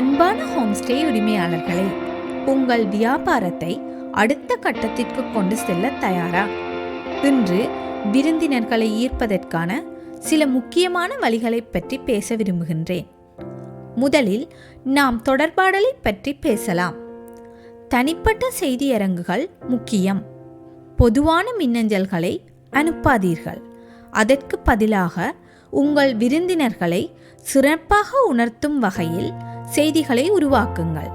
அன்பான ஹோம்ஸ்டே உரிமையாளர்களே உங்கள் வியாபாரத்தை அடுத்த கட்டத்திற்கு கொண்டு செல்ல தயாரா? இன்று விருந்தினர்களை ஈர்ப்பதற்கான சில முக்கியமான வழிகளைப் பற்றி பேச விரும்புகின்றேன். முதலில் நாம் தொடர்பாடலை பற்றி பேசலாம். தனிப்பட்ட செய்தியரங்குகள் முக்கியம். பொதுவான மின்னஞ்சல்களை அனுப்பாதீர்கள். அதற்கு பதிலாக உங்கள் விருந்தினர்களை சிறப்பாக உணர்த்தும் வகையில் செய்திகளை உருவாக்குங்கள்.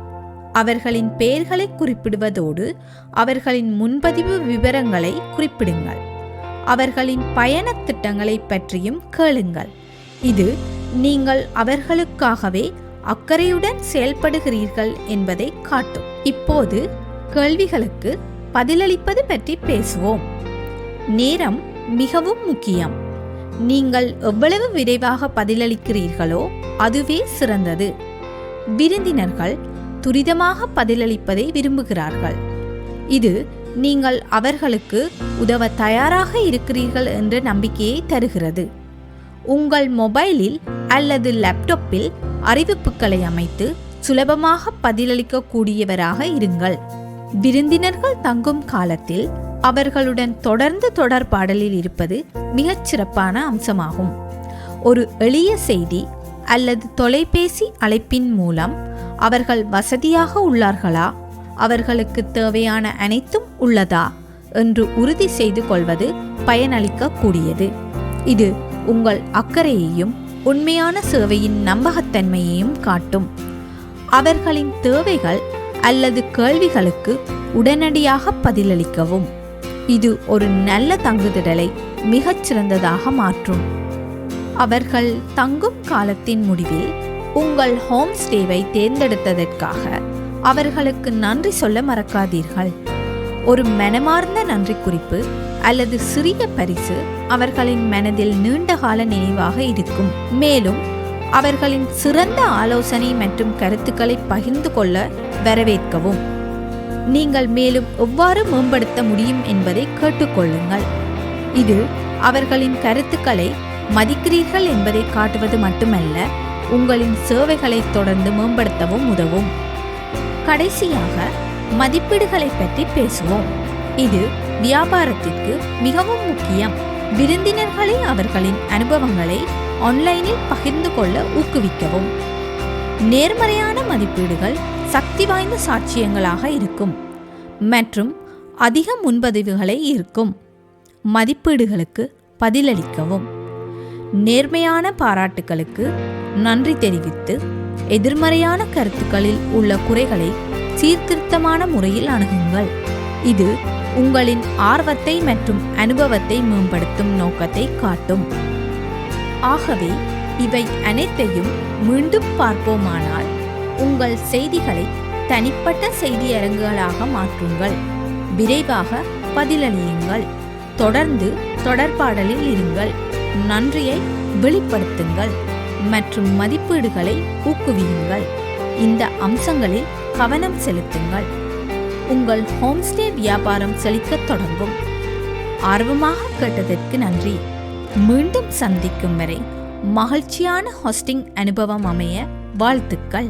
அவர்களின் பெயர்களை குறிப்பிடுவதோடு அவர்களின் முன்பதிவு விவரங்களை குறிப்பிடுங்கள். அவர்களின் பயணத் திட்டங்களை பற்றியும் கேளுங்கள். இது நீங்கள் அவர்களுக்காகவே அக்கறையுடன் செயல்படுகிறீர்கள் என்பதை காட்டும். இப்போது கேள்விகளுக்கு பதிலளிப்பது பற்றி பேசுவோம். நேரம் மிகவும் முக்கியம். நீங்கள் எவ்வளவு விரைவாக பதிலளிக்கிறீர்களோ அதுவே சிறந்தது. விருந்தினர்கள் துரிதமாக பதிலளிப்பதை விரும்புகிறார்கள். இது நீங்கள் அவர்களுக்கு உதவ தயாராக இருக்கிறீர்கள் என்ற நம்பிக்கையை தருகிறது. உங்கள் மொபைலில் அல்லது லேப்டாப்பில் அறிவிப்புகளை அமைத்து சுலபமாக பதிலளிக்கக்கூடியவராக இருங்கள். விருந்தினர்கள் தங்கும் காலத்தில் அவர்களுடன் தொடர்ந்து தொடர்பாடலில் இருப்பது மிகச் சிறப்பான அம்சமாகும். ஒரு எளிய செய்தி அல்லது தொலைபேசி அழைப்பின் மூலம் அவர்கள் வசதியாக உள்ளார்களா? அவர்களுக்கு தேவையான அனைத்தும் உள்ளதா? என்று உறுதி செய்து கொள்வது பயனளிக்கக்கூடியது. இது உங்கள் அக்கறையையும் உண்மையான சேவையின் நம்பகத்தன்மையையும் காட்டும். அவர்களின் தேவைகள் அல்லது கேள்விகளுக்கு உடனடியாக பதிலளிக்கவும். இது ஒரு நல்ல தங்குதிடலை மிகச் சிறந்ததாக மாற்றும். அவர்கள் தங்கும் காலத்தின் முடிவில் உங்கள் ஹோம் ஸ்டேவை தேர்ந்தெடுத்ததற்காக அவர்களுக்கு நன்றி சொல்ல மறக்காதீர்கள். ஒரு மனமார்ந்த நன்றி குறிப்பு அல்லது சிறிய பரிசு அவர்களின் மனதில் நீண்டகால நினைவாக இருக்கும். மேலும் அவர்களின் சிறந்த ஆலோசனை மற்றும் கருத்துக்களை பகிர்ந்து கொள்ள வரவேற்கவும். நீங்கள் மேலும் எவ்வாறு மேம்படுத்த முடியும் என்பதை கேட்டுக்கொள்ளுங்கள். இது அவர்களின் கருத்துக்களை மதிக்கிறீர்கள் என்பதை காட்டுவது மட்டுமல்ல உங்களின் சேவைகளை தொடர்ந்து மேம்படுத்தவும் உதவும். கடைசியாக மதிப்பீடுகளை பற்றி பேசுவோம். இது வியாபாரத்திற்கு மிகவும் முக்கியம். விருந்தினர்களை அவர்களின் அனுபவங்களை ஆன்லைனில் பகிர்ந்து கொள்ள ஊக்குவிக்கவும். நேர்மறையான மதிப்பீடுகள் சக்தி வாய்ந்த சாட்சியங்களாக இருக்கும் மற்றும் அதிக முன்பதிவுகளை இருக்கும். மதிப்பீடுகளுக்கு பதிலளிக்கவும். நேர்மையான பாராட்டுகளுக்கு நன்றி தெரிவித்து எதிர்மறையான கருத்துக்களில் உள்ள குறைகளை சீர்திருத்தமான முறையில் அணுகுங்கள். இது உங்களின் ஆர்வத்தை மற்றும் அனுபவத்தை மேம்படுத்தும் நோக்கத்தை காட்டும். ஆகவே இவை அனைத்தையும் மீண்டும் பார்ப்போமானால் உங்கள் செய்திகளை தனிப்பட்ட செய்தியரங்குகளாக மாற்றுங்கள். விரைவாக பதிலளியுங்கள். தொடர்ந்து தொடர்பாடலில் இருங்கள். நன்றியை வெளிப்படுத்துங்கள் மற்றும் மதிப்பீடுகளை ஊக்குவியுங்கள். இந்த அம்சங்களில் கவனம் செலுத்துங்கள். உங்கள் ஹோம்ஸ்டே வியாபாரம் செழிக்கத் தொடங்கும். ஆர்வமாக கேட்டதற்கு நன்றி. மீண்டும் சந்திக்கும் வரை மகிழ்ச்சியான ஹோஸ்டிங் அனுபவம் அமைய வாழ்த்துக்கள்.